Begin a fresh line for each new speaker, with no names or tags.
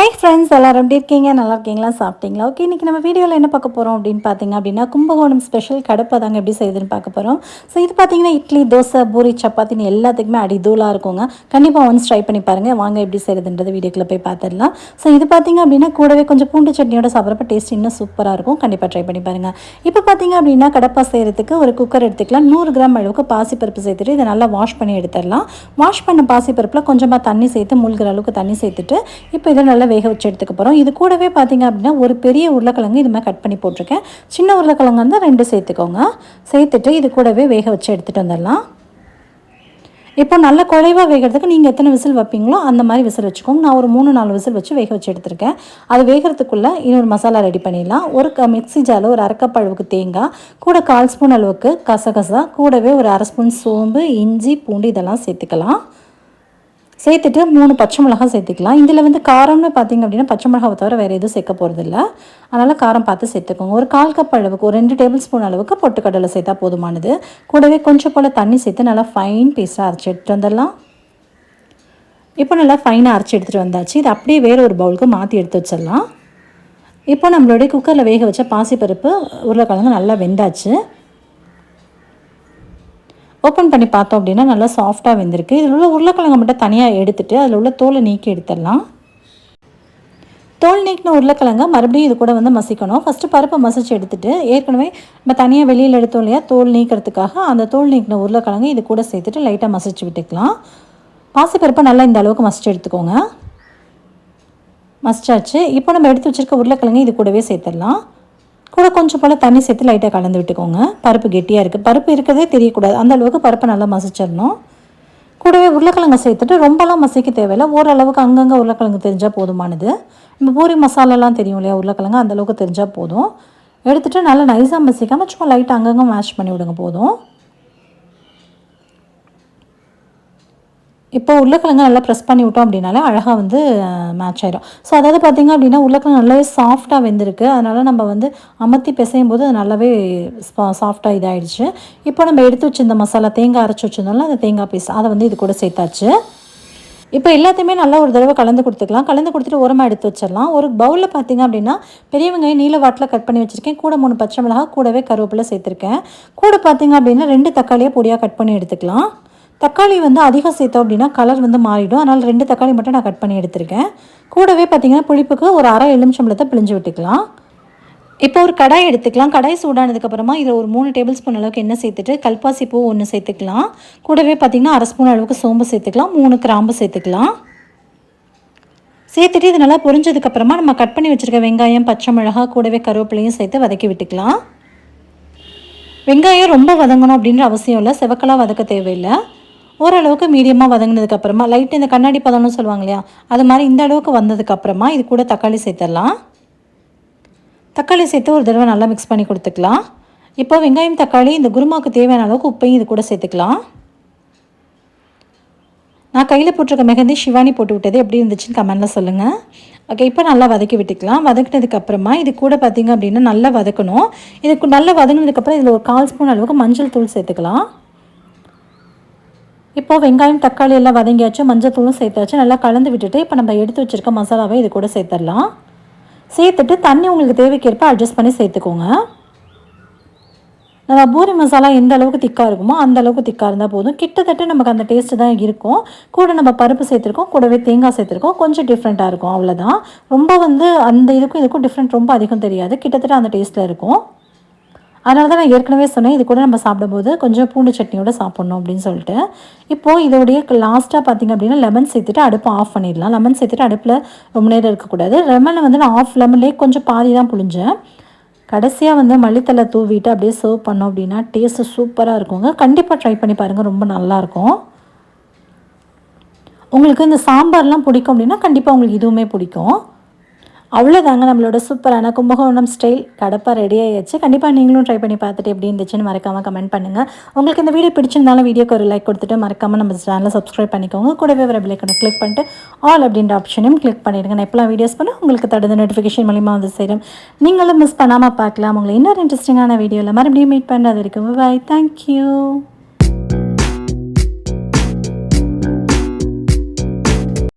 hi friends எல்லோரும் எப்படி இருக்கீங்க நல்லா இருக்கீங்களா சாப்பிட்டீங்களா ஓகே இன்றைக்கி நம்ம வீடியோவில் என்ன பார்க்க போகிறோம் அப்படின்னு பார்த்தீங்க அப்படின்னா கும்பகோணம் ஸ்பெஷல் கடப்பை தாங்க எப்படி செய்யுதுன்னு பார்க்க போகிறோம் ஸோ இது பார்த்தீங்கன்னா இட்லி தோசை பூரி சப்பாத்தின்னு எல்லாத்துக்குமே அடிதூலாக இருக்குங்க கண்டிப்பாக ஒன்ஸ் ட்ரை பண்ணி பாருங்கள் வாங்க எப்படி செய்யுதுன்றது வீடியோக்குள்ளே போய் பார்த்துடலாம் ஸோ இது பார்த்தீங்க அப்படின்னா கூடவே கொஞ்சம் பூண்டு சட்னியோட சாப்பிட்றப்ப டேஸ்ட் இன்னும் சூப்பராக இருக்கும் கண்டிப்பாக ட்ரை பண்ணி பாருங்கள் இப்போ பார்த்தீங்க அப்படின்னா கடப்பா செய்கிறதுக்கு ஒரு குக்கர் எடுத்துக்கலாம் நூறு கிராம் அளவுக்கு பாசிப்பருப்பு சேர்த்துட்டு இதை நல்லா வாஷ் பண்ணி எடுத்துடலாம் வாஷ் பண்ண பாசிப்பருப்பில் கொஞ்சமாக தண்ணி சேர்த்து மூழ்கிற அளவுக்கு தண்ணி சேர்த்துட்டு இப்போ இதை நல்லா வேக வச்சு எடுத்துக்க போகிறோம் இது கூடவே பார்த்திங்க அப்படின்னா ஒரு பெரிய உருளைக்கிழங்கு இது மாதிரி கட் பண்ணி போட்டிருக்கேன் சின்ன உருளைக்கிழங்கு வந்து ரெண்டு சேர்த்துக்கோங்க சேர்த்துட்டு இது கூடவே வேக வச்சு எடுத்துகிட்டு வந்துடலாம் இப்போ நல்ல குறைவாக வேகிறதுக்கு நீங்கள் எத்தனை விசில் வைப்பீங்களோ அந்த மாதிரி விசில் வச்சுக்கோங்க நான் ஒரு மூணு நாலு விசில் வச்சு வேக வச்சு எடுத்திருக்கேன் அது வேகிறதுக்குள்ளே இன்னொரு மசாலா ரெடி பண்ணிடலாம் ஒரு மிக்சி ஜாரில் ஒரு அரைக்கப் அளவுக்கு தேங்காய் கூட கால் ஸ்பூன் அளவுக்கு கசகசா கூடவே ஒரு அரை ஸ்பூன் சோம்பு இஞ்சி பூண்டு இதெல்லாம் சேர்த்துக்கலாம் சேர்த்துட்டு மூணு பச்சை மிளகா சேர்த்துக்கலாம் இதில் வந்து காரம்னு பார்த்திங்க அப்படின்னா பச்சை மிளகாவை தவிர வேறு எதுவும் சேர்க்க போகிறதில்ல அதனால் காரம் பார்த்து சேர்த்துக்கோங்க ஒரு கால் கப் அளவுக்கு ஒரு ரெண்டு டேபிள் ஸ்பூன் அளவுக்கு பொட்டுக்கடலை சேர்த்தா போதுமானது கூடவே கொஞ்சம் போல் தண்ணி சேர்த்து நல்லா ஃபைன் பீஸாக அரைச்சி எடுத்துகிட்டு வந்துடலாம் இப்போ நல்லா ஃபைனாக அரைச்சி எடுத்துகிட்டு வந்தாச்சு இது அப்படியே வேறு ஒரு பவுலுக்கு மாற்றி எடுத்து வச்சிடலாம் இப்போ நம்மளுடைய குக்கரில் வேக வச்ச பாசிப்பருப்பு உருளைக்கிழங்கு நல்லா வெந்தாச்சு ஓப்பன் பண்ணி பார்த்தோம் அப்படின்னா நல்லா சாஃப்டாக வெந்திருக்கு இதில் உள்ள உருளைக்கிழங்கு மட்டும் தனியாக எடுத்துகிட்டு அதில் உள்ள தோலை நீக்கி எடுத்துடலாம் தோல் நீக்கின உருளைக்கிழங்க மறுபடியும் இது கூட வந்து மசிக்கணும் ஃபஸ்ட்டு பருப்பை மசிச்சு எடுத்துகிட்டு ஏற்கனவே நம்ம தனியாக வெளியில் எடுத்தோம் இல்லையா தோல் நீக்கிறதுக்காக அந்த தோல் நீக்கின உருளைக்கிழங்கு இது கூட சேர்த்துட்டு லைட்டாக மசிச்சு விட்டுக்கலாம் பாசிப்பருப்பை நல்லா இந்த அளவுக்கு மசிச்சு எடுத்துக்கோங்க மசிச்சாச்சு இப்போ நம்ம எடுத்து வச்சுருக்க உருளைக்கிழங்கு இது கூடவே சேர்த்துடலாம் கூட கொஞ்சம் போல் தண்ணி சேர்த்து லைட்டாக கலந்து விட்டுக்கோங்க பருப்பு கெட்டியாக இருக்குது பருப்பு இருக்கிறதே தெரியக்கூடாது அந்த அளவுக்கு பருப்பை நல்லா மசிச்சிடணும் கூடவே உருளைக்கிழங்கு சேர்த்துட்டு ரொம்பலாம் மசிக்க தேவையில்லை ஓரளவுக்கு அங்கங்கே உருளைக்கிழங்கு தெரிஞ்சால் போதுமானது நம்ம பூரி மசாலாலாம் தெரியும் இல்லையா உருளைக்கிழங்கு அந்தளவுக்கு தெரிஞ்சால் போதும் எடுத்துகிட்டு நல்லா நைஸாக மசிக்காமல் சும்மா லைட்டாக அங்கங்கே மேஷ் பண்ணி விடுங்க போதும் இப்போ உருளைக்கிழங்கு நல்லா ப்ரெஸ் பண்ணி விட்டோம் அப்படின்னாலே அழகாக வந்து மேட்ச் ஆயிடும் ஸோ அதாவது பார்த்திங்க அப்படின்னா உருளைக்கிழங்கு நல்லாவே சாஃப்டாக வெந்திருக்கு அதனால் நம்ம வந்து அமர்த்தி பிசையும் போது அது நல்லாவே சாஃப்டாக இதாகிடுச்சு இப்போ நம்ம எடுத்து வச்சிருந்த மசாலா தேங்காய் அரைச்சி வச்சிருந்தாலும் அந்த தேங்காய் பீஸ் அதை வந்து இது கூட சேர்த்தாச்சு இப்போ எல்லாத்தையுமே நல்லா ஒரு தடவை கலந்து கொடுத்துக்கலாம் கலந்து கொடுத்துட்டு உரமாக எடுத்து வச்சிடலாம் ஒரு பவுலில் பார்த்திங்க அப்படின்னா பெரிய வெங்காயம் நீல வாட்டில் கட் பண்ணி வச்சுருக்கேன் கூட மூணு பச்சை மிளகா கூடவே கருவேப்பில் சேர்த்துருக்கேன் கூட பார்த்திங்க அப்படின்னா ரெண்டு தக்காளியாக பொடியாக கட் பண்ணி எடுத்துக்கலாம் தக்காளி வந்து அதிகம் சேர்த்தோம் அப்படின்னா கலர் வந்து மாறிடும் அதனால் ரெண்டு தக்காளி மட்டும் நான் கட் பண்ணி எடுத்திருக்கேன் கூடவே பார்த்தீங்கன்னா புளிப்புக்கு ஒரு அரை எலுமிச்சம்பளத்தை பிழிஞ்சு விட்டுக்கலாம் இப்போ ஒரு கடாய் எடுத்துக்கலாம் கடாய் சூடானதுக்கப்புறமா இதில் ஒரு மூணு டேபிள் ஸ்பூன் அளவுக்கு எண்ணெய் சேர்த்துட்டு கல்பாசி பூ ஒன்று சேர்த்துக்கலாம் கூடவே பார்த்தீங்கன்னா அரை ஸ்பூன் அளவுக்கு சோம்பு சேர்த்துக்கலாம் மூணு கிராம்பு சேர்த்துக்கலாம் சேர்த்துட்டு இது நல்லா பொரிஞ்சதுக்கப்புறமா நம்ம கட் பண்ணி வச்சுருக்க வெங்காயம் பச்சை மிளகா கூடவே கருவேப்பிலையும் சேர்த்து வதக்கி விட்டுக்கலாம் வெங்காயம் ரொம்ப வதங்கணும் அப்படின்ற அவசியம் இல்லை செவக்கலாக வதக்க தேவையில்லை ஓரளவுக்கு மீடியமாக வதங்கினதுக்கப்புறமா லைட் இந்த கண்ணாடி பதம்னு சொல்லுவாங்க இல்லையா அது மாதிரி இந்த அளவுக்கு வந்ததுக்கப்புறமா இது கூட தக்காளி சேர்த்துடலாம் தக்காளி சேர்த்து ஒரு தடவை நல்லா மிக்ஸ் பண்ணி கொடுத்துக்கலாம் இப்போ வெங்காயம் தக்காளி இந்த குருமாவுக்கு தேவையான அளவுக்கு உப்பையும் இது கூட சேர்த்துக்கலாம் நான் கையில் போட்டிருக்க மெகந்தி சிவானி போட்டு விட்டது எப்படி இருந்துச்சுன்னு கமெண்டில் சொல்லுங்கள் ஓகே இப்போ நல்லா வதக்கி விட்டுக்கலாம் வதக்கினதுக்கப்புறமா இது கூட பார்த்திங்க அப்படின்னா நல்லா வதக்கணும் இதுக்கு நல்லா வதங்கினதுக்கப்புறம் இதில் ஒரு கால் ஸ்பூன் அளவுக்கு மஞ்சள் தூள் சேர்த்துக்கலாம் இப்போது வெங்காயம் தக்காளி எல்லாம் வதங்கியாச்சு மஞ்சத்தூளும் சேர்த்தாச்சு நல்லா கலந்து விட்டுட்டு இப்போ நம்ம எடுத்து வச்சுருக்க மசாலாவை இது கூட சேர்த்துடலாம் சேர்த்துட்டு தண்ணி உங்களுக்கு தேவைக்கேற்ப அட்ஜஸ்ட் பண்ணி சேர்த்துக்கோங்க நம்ம பூரி மசாலா எந்த அளவுக்கு திக்காக இருக்குமோ அந்த அளவுக்கு திக்காக இருந்தால் போதும் கிட்டத்தட்ட நமக்கு அந்த டேஸ்ட்டு தான் இருக்கும் கூட நம்ம பருப்பு சேர்த்துருக்கோம் கூடவே தேங்காய் சேர்த்துருக்கோம் கொஞ்சம் டிஃப்ரெண்ட்டாக இருக்கும் அவ்வளோதான் ரொம்ப வந்து அந்த இதுக்கும் இதுக்கும் டிஃப்ரெண்ட் ரொம்ப அதிகம் தெரியாது கிட்டத்தட்ட அந்த டேஸ்ட்டில் இருக்கும் அதனால தான் நான் ஏற்கனவே சொன்னேன் இது கூட நம்ம சாப்பிடும்போது கொஞ்சம் பூண்டு சட்னியோட சாப்பிட்ணும் அப்படின்னு சொல்லிட்டு இப்போது இதோடைய லாஸ்ட்டாக பார்த்திங்க அப்படின்னா லெமன் சேர்த்துட்டு அடுப்பை ஆஃப் பண்ணிடலாம் லெமன் சேர்த்துட்டு அடுப்பில் ரொம்ப நேரம் இருக்கக்கூடாது லெமனை வந்து நான் ஆஃப் லெமன்லேயே கொஞ்சம் பாதி தான் புழிஞ்சேன் கடைசியாக வந்து மல்லித்தலை தூவிட்டு அப்படியே சர்வ் பண்ணோம் அப்படின்னா டேஸ்ட்டு சூப்பராக இருக்குங்க கண்டிப்பாக ட்ரை பண்ணி பாருங்கள் ரொம்ப நல்லாயிருக்கும் உங்களுக்கு இந்த சாம்பார்லாம் பிடிக்கும் அப்படின்னா கண்டிப்பாக உங்களுக்கு இதுவுமே பிடிக்கும் அவ்வளோதாங்க நம்மளோட சூப்பரான கும்பகோணம் ஸ்டைல் கடப்பாக ரெடியாகிடுச்சு கண்டிப்பாக நீங்களும் ட்ரை பண்ணி பார்த்துட்டு எப்படி இருந்துச்சுன்னு மறக்காமல் கமெண்ட் பண்ணுங்கள் உங்களுக்கு இந்த வீடியோ பிடிச்சிருந்தாலும் வீடியோக்கு ஒரு லைக் கொடுத்துட்டு மறக்காமல் நம்ம சேனலை சப்ஸ்கிரைப் பண்ணிக்கோங்க கூடவே ஒரு பிள்ளைக்கணும் கிளிக் பண்ணிட்டு ஆல் அப்படின்ற ஆப்ஷனையும் கிளிக் பண்ணிடுங்க நான் எப்போலாம் வீடியோஸ் பண்ண உங்களுக்கு தடுத்த நோட்டிஃபிகேஷன் மூலியமாக வந்து சேரும் நீங்களும் மிஸ் பண்ணாமல் பார்க்கலாம் உங்களை இன்னொரு இன்ட்ரெஸ்டிங்கான வீடியோவில் மறுபடியும் மீட் பண்ணுறது இருக்கும் பாய் தேங்க்யூ